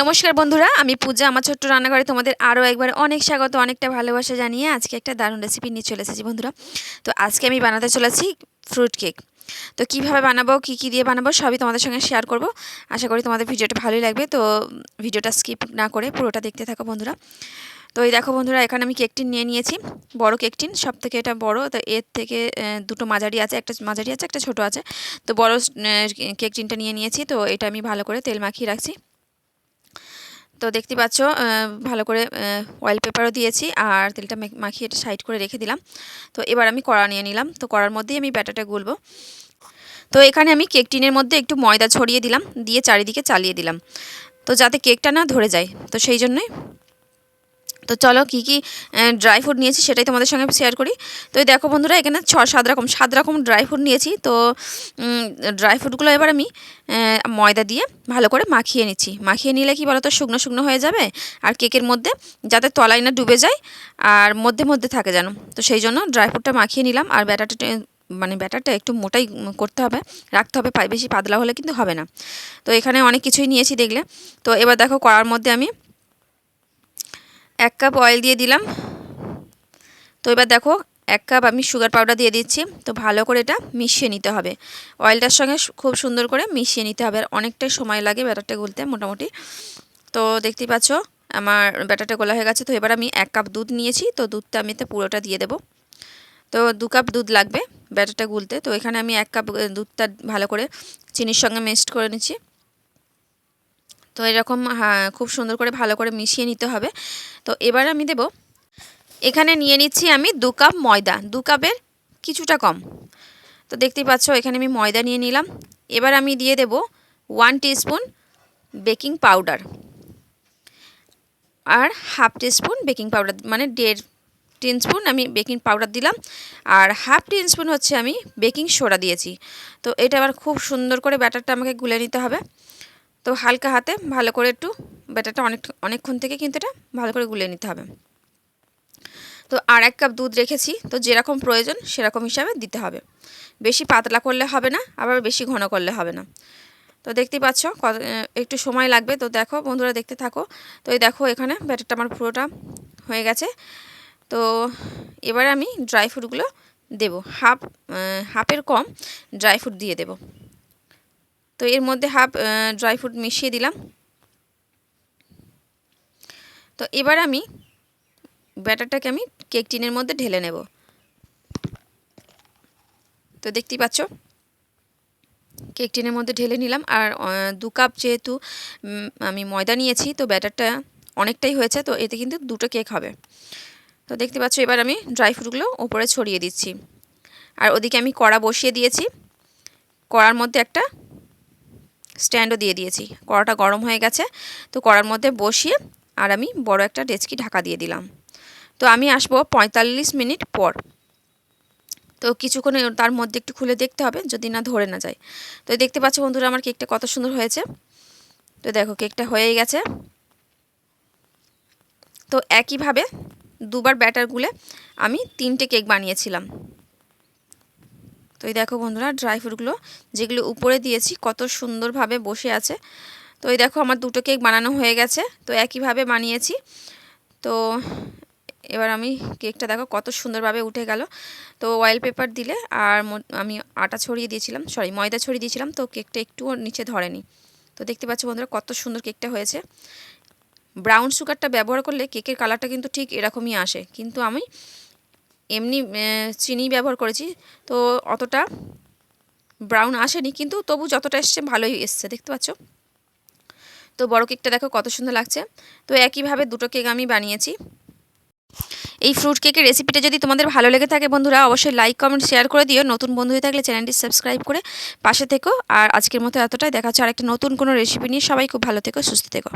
নমস্কার বন্ধুরা, আমি পূজা, আমার ছোট্ট রান্নাঘরে তোমাদের আরও একবার অনেক স্বাগত, অনেকটা ভালোবাসা জানিয়ে আজকে একটা দারুণ রেসিপি নিয়ে চলে এসেছি বন্ধুরা। তো আজকে আমি বানাতে চলেছি ফ্রুট কেক তো কীভাবে বানাবো, কি কি দিয়ে বানাবো, সবই তোমাদের সঙ্গে শেয়ার করব। আশা করি তোমাদের ভিডিওটা ভালোই লাগবে, তো ভিডিওটা স্কিপ না করে পুরোটা দেখতে থাকো বন্ধুরা। তো এই দেখো বন্ধুরা, এখানে আমি কেকটিন নিয়ে নিয়েছি, বড় কেকটিন সব থেকে এটা বড়, তো এর থেকে দুটো মাঝারি আছে, একটা মাঝারি আছে, একটা ছোট আছে। তো বড় কেকটিনটা নিয়ে নিয়েছি, তো এটা আমি ভালো করে তেল মাখিয়ে রাখছি। তো দেখতে পাচ্ছ ভালো করে অয়েল পেপারও দিয়েছি আর তেলটা মাখিয়ে এটা সাইড করে রেখে দিলাম। তো এবার আমি কড়া নিয়ে নিলাম। তো কড়ার মধ্যেই আমি ব্যাটাটা গুলবো। তো এখানে আমি কেক টিনের মধ্যে একটু ময়দা ছড়িয়ে দিলাম, দিয়ে চারিদিকে চালিয়ে দিলাম। তো যাতে কেকটা না ধরে যায়। তো সেই জন্যই তো চলো কী কী ড্রাই ফ্রুট নিয়েছি সেটাই তোমাদের সঙ্গে শেয়ার করি। তো এই দেখো বন্ধুরা, এখানে ছ, সাত রকম সাত রকম ড্রাই ফ্রুট নিয়েছি। তো ড্রাই ফ্রুটগুলো এবার আমি ময়দা দিয়ে ভালো করে মাখিয়ে নিচ্ছি। মাখিয়ে নিলে কি বলো তো শুকনো শুকনো হয়ে যাবে আর কেকের মধ্যে যাতে তলায় না ডুবে যায় আর মধ্যে মধ্যে থাকে যেন। তো সেই জন্য ড্রাই ফ্রুটটা মাখিয়ে নিলাম। আর ব্যাটারটা মানে ব্যাটারটা একটু মোটাই করতে হবে, রাখতে হবে বেশি পাতলা হলে কিন্তু হবে না। তো এখানে অনেক কিছুই নিয়েছি দেখলে। তো এবার দেখো করার মধ্যে আমি এক কাপ অয়েল দিয়ে দিলাম। তো এবার দেখো, এক কাপ আমি সুগার পাউডার দিয়ে দিচ্ছি। তো ভালো করে এটা মিশিয়ে নিতে হবে। অয়েলটার সঙ্গে খুব সুন্দর করে মিশিয়ে নিতে হবে। আর অনেকটাই সময় লাগে ব্যাটারটা গুলতে মোটামুটি। তো দেখতেই পাচ্ছ, আমার ব্যাটারটা গোলা হয়ে গেছে। তো এবার আমি এক কাপ দুধ নিয়েছি। তো দুধটা আমি তো পুরোটা দিয়ে দেবো। তো দু কাপ দুধ লাগবে ব্যাটারটা গুলতে। তো এখানে আমি এক কাপ দুধটা ভালো করে চিনির সঙ্গে মিক্সড করে নিচ্ছি। তো এরকম হ্যাঁ খুব সুন্দর করে ভালো করে মিশিয়ে নিতে হবে। তো এবার আমি দেব, এখানে নিয়ে নিচ্ছি আমি দু কাপ ময়দা, দু কাপের কিছুটা কম। তো দেখতেই পাচ্ছ, এখানে আমি ময়দা নিয়ে নিলাম। এবার আমি দিয়ে দেব ওয়ান টিস্পুন বেকিং পাউডার আর হাফ টিস্পুন বেকিং পাউডার মানে দেড় স্পুন আমি বেকিং পাউডার দিলাম। আর হাফ স্পুন হচ্ছে আমি বেকিং সোডা দিয়েছি। তো এটা আবার খুব সুন্দর করে ব্যাটারটা আমাকে গুলে নিতে হবে। তো হালকা হাতে ভালো করে একটু ব্যাটারটা অনেক, অনেকক্ষণ থেকে কিন্তু এটা ভালো করে গুলে নিতে হবে। তো আর এক কাপ দুধ রেখেছি, তো যেরকম প্রয়োজন সেরকম হিসাবে দিতে হবে। বেশি পাতলা করলে হবে না, আবার বেশি ঘন করলে হবে না। তো দেখতেই পাচ্ছ কত একটু সময় লাগবে। তো দেখো বন্ধুরা দেখতে থাকো, তো এই দেখো এখানে ব্যাটারটা আমার পুরোটা হয়ে গেছে। তো এবার আমি ড্রাই ফ্রুটগুলো দেবো। হাফ হাফের কম ড্রাই ফ্রুট দিয়ে দেবো। তো এর মধ্যে হাফ ড্রাই ফ্রুট মিশিয়ে দিলাম। তো এবার আমি ব্যাটারটাকে আমি কেক টিনের মধ্যে ঢেলে নেব। তো দেখতেই পাচ্ছ কেক টিনের মধ্যে ঢেলে নিলাম। আর দু কাপ যেহেতু আমি ময়দা নিয়েছি, তো ব্যাটারটা অনেকটাই হয়েছে, তো এতে কিন্তু দুটো কেক হবে। তো দেখতে পাচ্ছ, এবার আমি ড্রাই ফ্রুটগুলো ওপরে ছড়িয়ে দিচ্ছি। আর ওদিকে আমি কড়া বসিয়ে দিয়েছি। কড়ার মধ্যে একটা স্ট্যান্ডও দিয়ে দিয়েছি। কড়াটা গরম হয়ে গেছে, তো কড়ার মধ্যে বসিয়ে আর আমি বড় একটা ডেচকি ঢাকা দিয়ে দিলাম। তো আমি আসব পঁয়তাল্লিশ মিনিট পর। তো কিছুক্ষণ তার মধ্যে একটু খুলে দেখতে হবে, যদি না ধরে না যায়। তো দেখতে পাচ্ছ বন্ধুরা আমার কেকটা কত সুন্দর হয়েছে। তো দেখো কেকটা হয়েই গেছে। তো একইভাবে দুবার ব্যাটার গুলে আমি তিনটে কেক বানিয়েছিলাম। তো এই দেখো বন্ধুরা ড্রাই ফ্রুটগুলো যেগুলো উপরে দিয়েছি, কত সুন্দরভাবে বসে আছে। তো এই দেখো আমার দুটো কেক বানানো হয়ে গেছে, তো একইভাবে বানিয়েছি। তো এবার আমি কেকটা দেখো কত সুন্দরভাবে উঠে গেল। তো অয়েল পেপার দিলে আর আমি আটা ছড়িয়ে দিয়েছিলাম সরি ময়দা ছড়িয়ে দিয়েছিলাম, তো কেকটা একটুও নিচে ধরেনি। তো দেখতে পাচ্ছ বন্ধুরা, কত সুন্দর কেকটা হয়েছে। ব্রাউন সুগারটা ব্যবহার করলে কেকের কালারটা কিন্তু ঠিক এরকমই আসে। কিন্তু আমি এমনি চিনি ব্যবহার করেছি। তো অতটা ব্রাউন আসেনি, কিন্তু তবু যতটা এসছে ভালোই এসছে, দেখতে পাচ্ছ? তো বড় কেকটা দেখো কত সুন্দর লাগছে। তো একইভাবে দুটো কেক আমি বানিয়েছি। এই ফ্রুট কেকের রেসিপিটা যদি তোমাদের ভালো লেগে থাকে বন্ধুরা, অবশ্যই লাইক কমেন্ট শেয়ার করে দিও। নতুন বন্ধু হয়ে থাকলে চ্যানেলটি সাবস্ক্রাইব করে পাশে থেকো। আর আজকের মতো এতটাই। দেখা হচ্ছে আর একটা নতুন কোনো রেসিপি নিয়ে। সবাই খুব ভালো থেকো, সুস্থ থেকো।